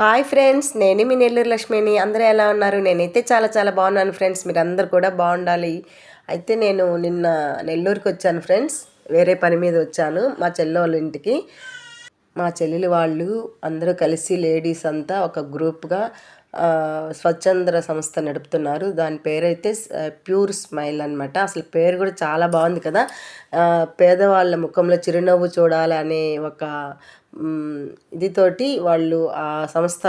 Hi friends నేను మీ నెల్లూరు లక్ష్మిని. అందరూ ఎలా ఉన్నారు? నేనైతే చాలా చాలా బాగున్నాను ఫ్రెండ్స్ మీరు అందరు కూడా బాగుండాలి. అయితే నేను నిన్న నెల్లూరుకి వచ్చాను ఫ్రెండ్స్ వేరే పని మీద వచ్చాను. మా చెల్లెళ్ళ ఇంటికి. మా చెల్లెలు వాళ్ళు అందరూ కలిసి లేడీస్ అంతా ఒక గ్రూప్గా స్వచ్ఛంద్ర సంస్థ నడుపుతున్నారు. దాని పేరైతే ప్యూర్ స్మైల్ అనమాట అసలు పేరు కూడా చాలా బాగుంది కదా. పేదవాళ్ళ ముఖంలో చిరునవ్వు చూడాలనే ఒక ఇదితోటి వాళ్ళు ఆ సంస్థ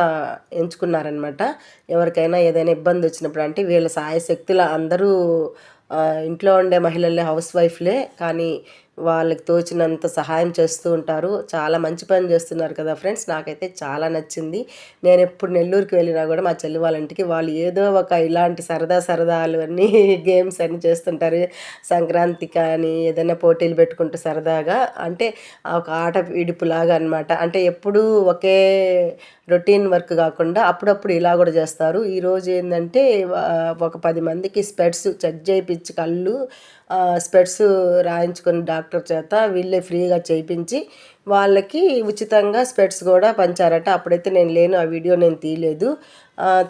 ఎంచుకున్నారనమాట ఎవరికైనా ఏదైనా ఇబ్బంది వచ్చినప్పుడు అంటే వీళ్ళ సాయశక్తుల అందరూ ఇంట్లో ఉండే మహిళలే హౌస్ వైఫ్లే కానీ వాళ్ళకి తోచినంత సహాయం చేస్తూ ఉంటారు. చాలా మంచి పని చేస్తున్నారు కదా ఫ్రెండ్స్. నాకైతే చాలా నచ్చింది. నేను ఎప్పుడు నెల్లూరుకి వెళ్ళినా కూడా మా చెల్లి వాళ్ళ ఇంటికి వాళ్ళు ఏదో ఒక ఇలాంటి సరదా సరదాలు అన్నీ గేమ్స్ అన్నీ చేస్తుంటారు. సంక్రాంతి కానీ ఏదైనా పోటీలు పెట్టుకుంటూ సరదాగా. అంటే ఒక ఆట ఇడుపులాగా అనమాట అంటే ఎప్పుడూ ఒకే రొటీన్ వర్క్ కాకుండా అప్పుడప్పుడు ఇలా కూడా చేస్తారు. ఈరోజు ఏంటంటే ఒక పది మందికి స్పెట్స్ చెక్ చేయించి కళ్ళు స్పెట్స్ రాయించుకుని డాక్టర్ చేత వీళ్ళే ఫ్రీగా చేయించి వాళ్ళకి ఉచితంగా స్పెట్స్ కూడా పంచారట. అప్పుడైతే నేను లేను ఆ వీడియో నేను తీయలేదు.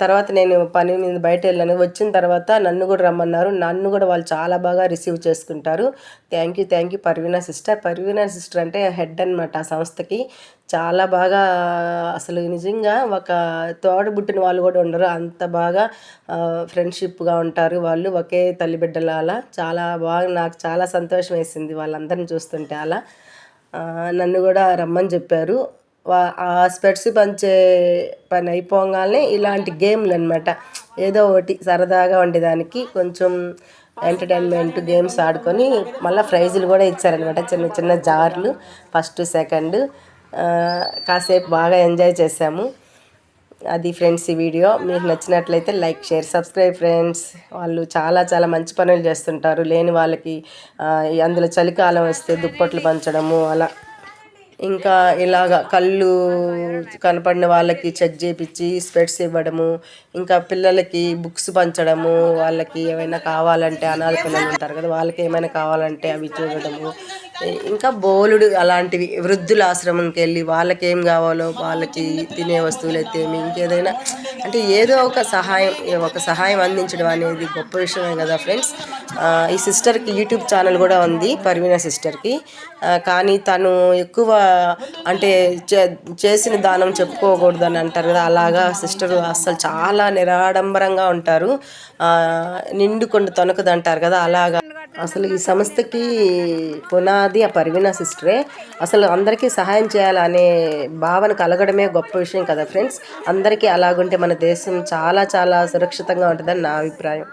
తర్వాత నేను పని మీద బయట వెళ్ళాను. వచ్చిన తర్వాత నన్ను కూడా రమ్మన్నారు. నన్ను కూడా వాళ్ళు చాలా బాగా రిసీవ్ చేసుకుంటారు. Thank you thank you Parveena sister. Parveena sister అంటే హెడ్ అనమాట ఆ సంస్థకి. చాలా బాగా అసలు నిజంగా ఒక తోడబుట్టిన వాళ్ళు కూడా ఉండరు. అంత బాగా ఫ్రెండ్షిప్గా ఉంటారు వాళ్ళు. ఒకే తల్లి బిడ్డల అలా చాలా బాగా నాకు చాలా సంతోషం వేసింది వాళ్ళందరిని చూస్తుంటే అలా. నన్ను కూడా రమ్మని చెప్పారు. ఆ స్పెట్స్ పంచే పని అయిపోగానే ఇలాంటి గేమ్లు అనమాట ఏదో ఒకటి సరదాగా ఉండేదానికి కొంచెం ఎంటర్టైన్మెంట్ గేమ్స్ ఆడుకొని మళ్ళీ ప్రైజులు కూడా ఇచ్చారనమాట చిన్న చిన్న జార్లు ఫస్ట్ సెకండ్ కాసేపు బాగా ఎంజాయ్ చేసాము. అది ఫ్రెండ్స్ ఈ వీడియో. మీకు నచ్చినట్లయితే లైక్ షేర్ సబ్స్క్రైబ్ ఫ్రెండ్స్. వాళ్ళు చాలా చాలా మంచి పనులు చేస్తుంటారు. లేని వాళ్ళకి అందులో చలికాలం వస్తే దుప్పట్లు పంచడము అలా. ఇంకా ఇలాగ కళ్ళు కనపడిన వాళ్ళకి చెక్ చేపించి స్పెట్స్ ఇవ్వడము ఇంకా పిల్లలకి బుక్స్ పంచడము వాళ్ళకి ఏమైనా కావాలంటే అనాథ పిల్లలు ఉంటారు కదా వాళ్ళకి ఏమైనా కావాలంటే అవి చూడడము ఇంకా బోలుడు అలాంటివి వృద్ధుల ఆశ్రమంకి వెళ్ళి వాళ్ళకి ఏం కావాలో వాళ్ళకి తినే వస్తువులు అయితే ఇంకేదైనా. అంటే ఏదో ఒక సహాయం ఒక సహాయం అందించడం అనేది గొప్ప విషయమే కదా ఫ్రెండ్స్. ఈ సిస్టర్కి యూట్యూబ్ ఛానల్ కూడా ఉంది పర్వీన సిస్టర్కి. కానీ తను ఎక్కువ అంటే చేసిన దానం చెప్పుకోకూడదు అని అంటారు కదా అలాగా సిస్టర్ అస్సలు చాలా నిరాడంబరంగా ఉంటారు. నిండుకొండు తొనకదు కదా అలాగా. అసలు ఈ సంస్థకి పునాది ఆ పర్వీనా సిస్టరే. అసలు అందరికీ సహాయం చేయాలనే భావన కలగడమే గొప్ప విషయం కదా ఫ్రెండ్స్. అందరికీ అలాగుంటే మన దేశం చాలా చాలా సురక్షితంగా ఉంటుందని నా అభిప్రాయం.